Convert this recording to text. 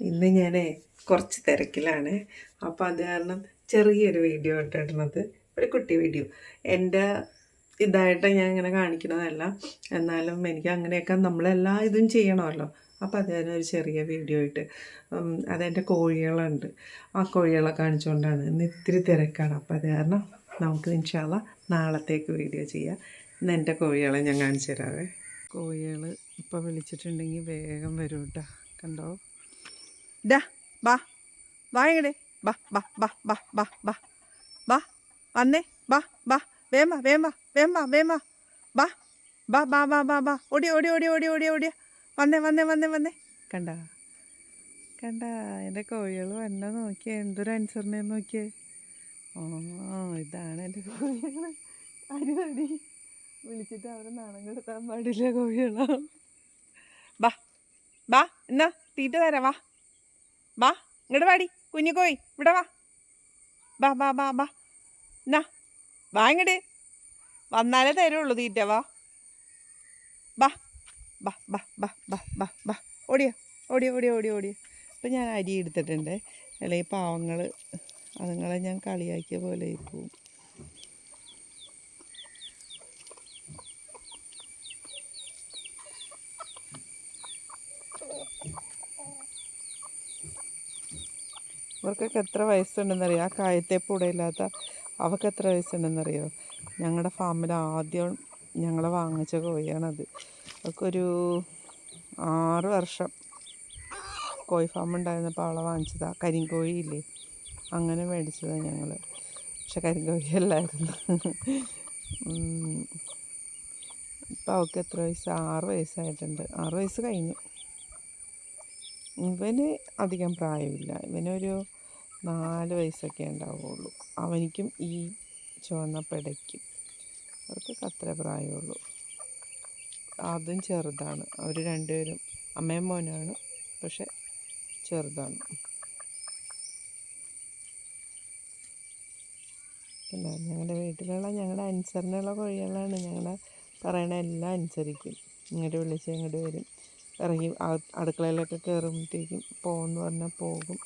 ഇന്ന് ഞാൻ കുറച്ച് തിരക്കിലാണ്. അപ്പോൾ അത് കാരണം ചെറിയൊരു വീഡിയോ ഇട്ടിടുന്നത് ഒരു കുട്ടി വീഡിയോ. എന്റെ ഇതായിട്ട് ഞാൻ ഇങ്ങനെ കാണിക്കുന്നതല്ല. എന്നാലും എനിക്ക് അങ്ങനെയൊക്കെ നമ്മളെല്ലാ ഇതും ചെയ്യണമല്ലോ. അപ്പോൾ അത് കാരണം ഒരു ചെറിയ വീഡിയോ ഇട്ട്. അതെന്റെ കോഴികളുണ്ട്. ആ കോഴികളെ കാണിച്ചുകൊണ്ടാണ് ഇന്ന് ഇത്തിരി തിരക്കാണ്. അപ്പോൾ അത് കാരണം നമുക്ക് ഇൻഷാല്ല നാളത്തേക്ക് വീഡിയോ ചെയ്യാം. ഇന്ന് എന്റെ കോഴികളെ ഞാൻ കാണിച്ചു തരാവേ കോഴികൾ ഇപ്പോൾ വിളിച്ചിട്ടുണ്ടെങ്കിൽ വേഗം വരും കേട്ടോ കണ്ടോ? ഡാ ബാ. വാ ഇങ്ങടെ. ബാ ബാ ബാ ബാ ബാ ബാ. ബാ വന്നേ. ബാ ബാ. വേം വാ വേം വാ വേം വാ വേം വാ. ബാ ബാ ബാ ബാ ബാ ബാ. ഓടി ഓടി ഓടി ഓടി ഓടി ഓടിയ വന്നേ വന്നേ വന്നേ വന്നേ. കണ്ട? കണ്ട? എന്റെ കോഴികൾ വന്ന നോക്കിയേ എന്തൊരു അനുസരണ നോക്കിയേ ഓ ഇതാണ് എന്റെ കോഴികൾ അരി അടി വിളിച്ചിട്ട് അവരെ നാണം കെടുത്താൻ പാടില്ല കോഴികളാ. ബാ ബാ എന്നാ തീറ്റ തരാം വാ. ബാ ഇങ്ങോട്ട് വാടി കുഞ്ഞു കോയി ഇവിടെ വാ. ബാ ബാ ബാ ബാ എന്നാ വാ ഇങ്ങട്. വന്നാലേ തരുള്ളൂ തീറ്റ വാ. ബാ ബാ ബാ ബാ ബാ ബാ ബാ ഓടിയോ ഓടിയോ ഓടിയോ ഓടിയോ ഓടിയോ. ഇപ്പം ഞാൻ അരി എടുത്തിട്ടുണ്ട്. അല്ലെങ്കിൽ പാവങ്ങൾ അതുങ്ങളെ ഞാൻ കളിയാക്കിയ പോലെ പോവും. ഇവർക്കൊക്കെ എത്ര വയസ്സുണ്ടെന്നറിയോ? ആ കായത്തേപ്പ് ഇല്ലാത്ത അവർക്ക് എത്ര വയസ്സുണ്ടെന്നറിയോ? ഞങ്ങളുടെ ഫാമിൽ ആദ്യം ഞങ്ങൾ വാങ്ങിച്ച കോഴിയാണത്. അവർക്കൊരു ആറ് വർഷം കോഴി ഫാം ഉണ്ടായിരുന്നപ്പോൾ അവളെ വാങ്ങിച്ചതാണ് കരിങ്കോഴി ഇല്ലേ? അങ്ങനെ മേടിച്ചതാണ് ഞങ്ങൾ പക്ഷെ കരിങ്കോഴിയല്ലായിരുന്നു ഇപ്പം അവൾക്ക് എത്ര വയസ്സ്? ആറ് വയസ്സായിട്ടുണ്ട്. ആറ് വയസ്സ് കഴിഞ്ഞു. ഇവന് അധികം പ്രായമില്ല. ഇവനൊരു നാല് വയസ്സൊക്കെ ഉണ്ടാവുള്ളൂ. അവനിക്കും ഈ ചുവന്ന പെടയ്ക്കും അവർക്കൊക്കെ അത്ര പ്രായമുള്ളൂ. അതും ചെറുതാണ്. അവർ രണ്ടുപേരും അമ്മയും മോനാണ് പക്ഷെ ചെറുതാണ്. പിന്നെ ഞങ്ങളുടെ വീട്ടിലുള്ള ഞങ്ങളുടെ അനുസരണയുള്ള കോഴികളാണ്. ഞങ്ങളുടെ പറയണ എല്ലാം അനുസരിക്കും. ഇങ്ങോട്ട് വിളിച്ച് ഇങ്ങോട്ട് വരും. ഇറങ്ങി അടുക്കളയിലേക്ക് കയറുമ്പോഴത്തേക്കും പോകുമെന്ന് പറഞ്ഞാൽ പോകും.